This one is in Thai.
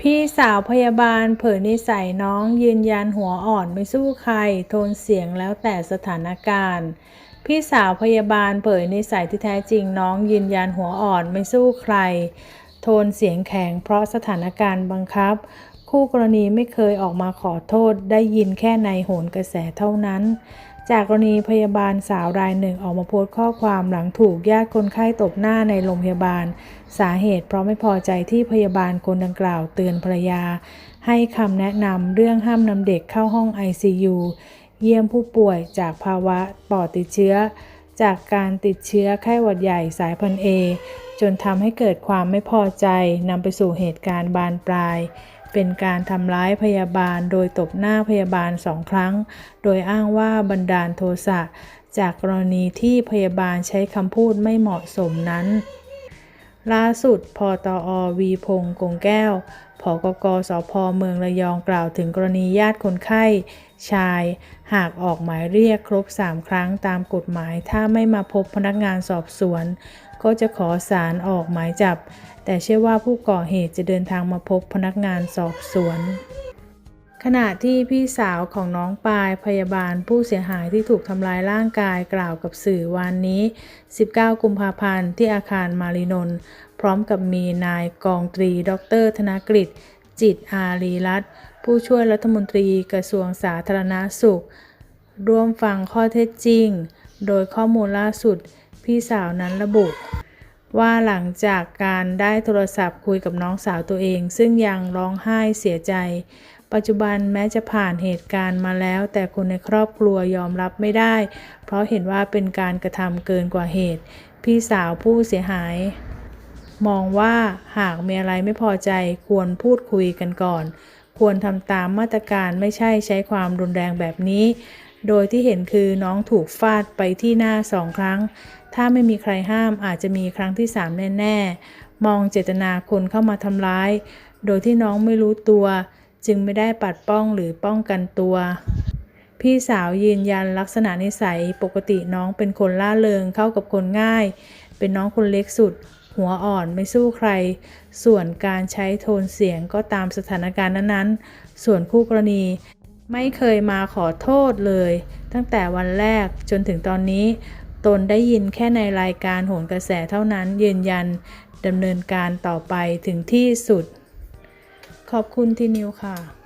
พี่สาวพยาบาลเผยนิสัยน้องยืนยันหัวอ่อนไม่สู้ใคร โทนเสียงแล้วแต่สถานการณ์ พี่สาวพยาบาลเผยนิสัยที่แท้จริงน้องยืนยันหัวอ่อนไม่สู้ใคร โทนเสียงแข็งเพราะสถานการณ์บังคับ คู่กรณีไม่เคยออกมาขอโทษได้ยินแค่ในโหนกระแสเท่านั้น จากกรณีพยาบาลสาวรายหนึ่งออกมาโพสต์ข้อความหลังถูกญาติคนไข้ตบหน้าในโรงพยาบาล สาเหตุเพราะไม่พอใจที่พยาบาลคนดังกล่าวเตือนภรรยา ให้คำแนะนำเรื่องห้ามนำเด็กเข้าห้อง ICU เยี่ยมผู้ป่วยจากภาวะปอดติดเชื้อ จากการติดเชื้อไข้หวัดใหญ่สายพันธุ์เอจนทำให้เกิดความไม่พอใจนำไปสู่เหตุการณ์บานปลาย เป็นการทำร้ายพยาบาลโดยตบหน้าพยาบาลสองครั้ง โดยอ้างว่าบันดาลโทสะ จากกรณีที่พยาบาลใช้คำพูดไม่เหมาะสมนั้น ล่าสุดพอตอวีพงษ์กงแก้วผกกสพเมืองระยองกล่าวถึงกรณีญาติคนไข้ ชาย หากออกหมายเรียกครบ 3 ครั้งตามกฎหมาย ถ้าไม่มาพบพนักงานสอบสวน ก็จะขอสารออกหมายจับ แต่เชื่อว่าผู้ก่อเหตุจะเดินทางมาพบพนักงานสอบสวน ขณะที่พี่สาวของน้องปายพยาบาลผู้เสียหายที่ถูกทำร้ายร่างกายกล่าวกับสื่อวันนี้ 19 กุมภาพันธ์ที่อาคารมารีนนท์พร้อมกับมีนายกองตรี ดร ธนกฤษจิตอารีรัตผู้ช่วยรัฐมนตรีกระทรวงสาธารณาสุข ร่วมฟังข้อเท็จจริง โดยข้อมูลล่าสุด พี่สาวนั้นระบุ ว่าหลังจากการได้โทรศัพท์คุยกับน้องสาวตัวเอง ซึ่งยังร้องไห้เสียใจ ปัจจุบันแม้จะผ่านเหตุการณ์มาแล้ว แต่คนในครอบครัวยอมรับไม่ได้ เพราะเห็นว่าเป็นการกระทำเกินกว่าเหตุ พี่สาวผู้เสียหาย มองว่าหากมีอะไรไม่พอใจควรพูดคุยกันก่อน ควรทำตามมาตรการไม่ใช่ใช้ความรุนแรงแบบนี้ โดยที่เห็นคือน้องถูกฟาดไปที่หน้าสองครั้ง ถ้าไม่มีใครห้ามอาจจะมีครั้งที่สามแน่ๆ มองเจตนาคนเข้ามาทำร้าย โดยที่น้องไม่รู้ตัว จึงไม่ได้ปัดป้องหรือป้องกันตัว พี่สาวยืนยันลักษณะนิสัยปกติน้องเป็นคนล่าเริงเข้ากับคนง่าย เป็นน้องคนเล็กสุด หัวอ่อนไม่สู้ใคร ส่วนการใช้โทนเสียงก็ตามสถานการณ์นั้นๆ ส่วนคู่กรณีไม่เคยมาขอโทษเลย ตั้งแต่วันแรกจนถึงตอนนี้ ตนได้ยินแค่ในรายการโหนกระแสเท่านั้นยืนยันดำเนินการต่อไปถึงที่สุด ขอบคุณที่นิวค่ะ